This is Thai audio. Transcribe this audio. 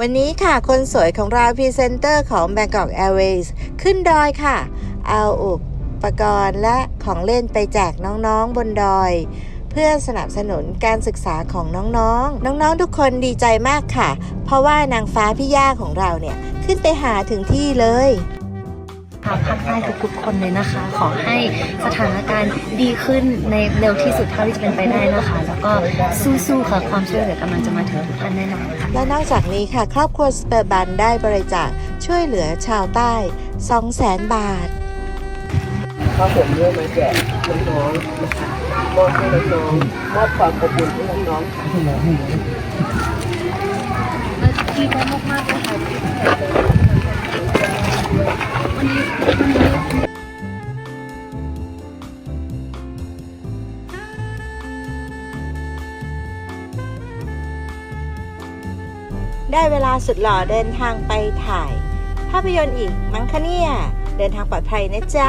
วันนี้ค่ะ คนสวยของเราพรีเซนเตอร์ของ Bangkok Airways ขึ้นดอยค่ะ เอาอุปกรณ์และของเล่นไปแจกน้องๆบนดอย เพื่อสนับสนุนการศึกษาของน้องๆ น้องๆ ทุกคนดีใจมากค่ะ เพราะว่านางฟ้าพี่ย่าของเราเนี่ย ขึ้นไปหาถึงที่เลย ค่ะภาคใต้ทุกๆคนเลยนะคะ ขอให้สถานการณ์ดีขึ้นในเร็วที่สุดเท่าที่จะเป็นไปได้นะคะ แล้วก็สู้ๆค่ะความช่วยเหลือกำลังจะมาถึงทุกท่านแน่นอนค่ะและนอกจากนี้ค่ะ ครอบครัวสเปอร์บันได้บริจาคช่วยเหลือชาวใต้ 200,000 บาทข้าวผมเนี่ยมาแจกน้องๆนะคะมอบให้น้องๆมอบความอบอุ่นให้น้องๆค่ะดีใจมากๆเลยค่ะ ได้เวลาสุดหล่อเดินทางไปถ่าย ภาพยนตร์อีกมั้งคะเนี่ย เดินทางปลอดภัยนะจ๊ะ